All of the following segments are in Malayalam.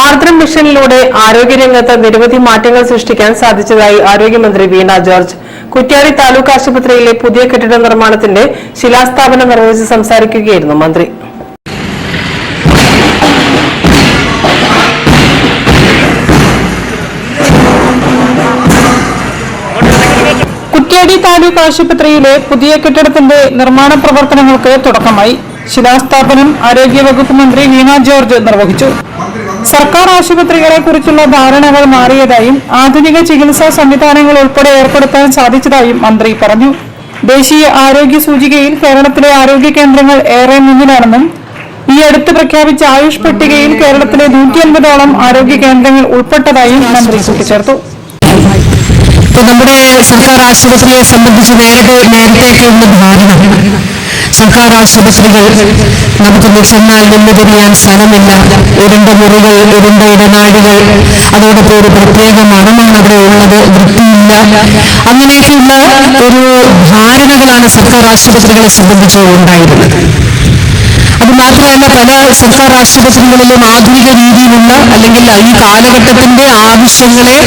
ആർദ്രം മിഷനിലൂടെ ആരോഗ്യരംഗത്ത് നിരവധി മാറ്റങ്ങൾ സൃഷ്ടിക്കാൻ സാധിച്ചതായി ആരോഗ്യമന്ത്രി വീണ ജോർജ്. കുറ്റ്യാടി താലൂക്ക് ആശുപത്രിയിലെ പുതിയ കെട്ടിട നിർമ്മാണത്തിന്റെ ശിലാസ്ഥാപനം നിർവഹിച്ച് സംസാരിക്കുകയായിരുന്നു മന്ത്രി. കുറ്റ്യാടി താലൂക്ക് ആശുപത്രിയിലെ പുതിയ കെട്ടിടത്തിന്റെ നിർമ്മാണ പ്രവർത്തനങ്ങൾക്ക് തുടക്കമായി. ശിലാസ്ഥാപനം ആരോഗ്യവകുപ്പ് മന്ത്രി വീണ ജോർജ് നിർവഹിച്ചു. സർക്കാർ ആശുപത്രികളെ കുറിച്ചുള്ള ധാരണകൾ മാറിയതായും ആധുനിക ചികിത്സാ സംവിധാനങ്ങൾ ഉൾപ്പെടെ ഏർപ്പെടുത്താൻ സാധിച്ചതായും മന്ത്രി പറഞ്ഞു. ദേശീയ ആരോഗ്യ സൂചികയിൽ കേരളത്തിലെ ആരോഗ്യ കേന്ദ്രങ്ങൾ ഏറെ മുന്നിലാണെന്നും ഈ അടുത്ത് പ്രഖ്യാപിച്ച ആയുഷ് പട്ടികയിൽ കേരളത്തിലെ നൂറ്റി അൻപതോളം ആരോഗ്യ കേന്ദ്രങ്ങൾ ഉൾപ്പെട്ടതായും മന്ത്രി കൂട്ടിച്ചേർത്തു. നമ്മുടെ സർക്കാർ ആശുപത്രിയെ സംബന്ധിച്ച് നേരത്തെ നേരത്തെയൊക്കെയുള്ള ധാരണ സർക്കാർ ആശുപത്രികൾ നമുക്ക് ചെന്നാൽ നിന്ന് തിരിയാൻ സ്ഥലമില്ല. ഇരുണ്ട മുറികൾ ഇരുണ്ട ഇടനാഴികൾ. അതോടൊപ്പം ഒരു പ്രത്യേക മണമാണ് അവിടെ ഉള്ളത് വൃത്തിയില്ല. അങ്ങനെയൊക്കെയുള്ള ഒരു ധാരണകളാണ് സർക്കാർ ആശുപത്രികളെ സംബന്ധിച്ച് ഉണ്ടായിരുന്നത് അത് മാത്രമല്ല പല സർക്കാർ ആശുപത്രികളിലും ആധുനിക രീതിയിലുള്ള അല്ലെങ്കിൽ ഈ കാലഘട്ടത്തിന്റെ ആവശ്യങ്ങളെ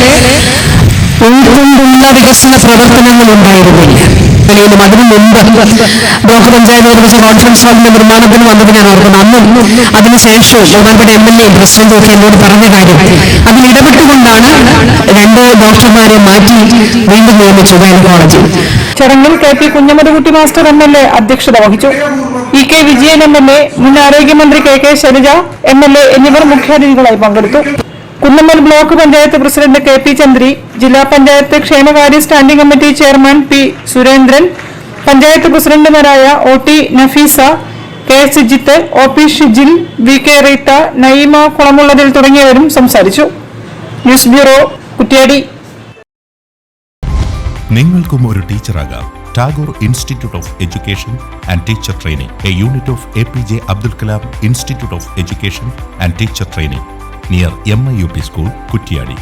ഉൾക്കൊണ്ടുള്ള വികസന പ്രവർത്തനങ്ങൾ ഉണ്ടായിരുന്നില്ല. നിലയിലും അതിനു മുമ്പ് ബ്ലോക്ക് പഞ്ചായത്ത് നിർമ്മിച്ച കോൺഫറൻസ് ഹാളിന്റെ നിർമ്മാണത്തിന് വന്നത് ഞാൻ ഓർക്കുന്നു. അന്നും അതിനുശേഷവും ബഹുമാനപ്പെട്ട എം എൽ എ പ്രസിഡന്റും ഒക്കെ എന്നോട് പറഞ്ഞ കാര്യം അതിൽ ഇടപെട്ടുകൊണ്ടാണ് രണ്ട് ഡോക്ടർമാരെ മാറ്റി വീണ്ടും നിയമിച്ചു കോളേജിൽ. ചടങ്ങിൽ K P Kunhammad master M L A അധ്യക്ഷത വഹിച്ചു. E K Vijayan M L A മുൻ ആരോഗ്യമന്ത്രി K K Shailaja M L A എന്നിവർ മുഖ്യാതിഥികളായി പങ്കെടുത്തു. Kunnummal block panchayat president K P Chandri ജില്ലാ പഞ്ചായത്ത് ക്ഷേമകാര്യ standing committee chairman P Surendran panchayat പ്രസിഡന്റുമാരായ O T Nafeesa K Sujith O P Shijil V K Reetha Nayima Kulamullathil തുടങ്ങിയവരും സംസാരിച്ചു. News bureau Kuttiady. നിങ്ങൾക്കും ഒരു ടീച്ചറാകാം. Tagore institute of education and teacher training a unit of A P J Abdul Kalam institute of education and teacher training near M I U P school Kuttiady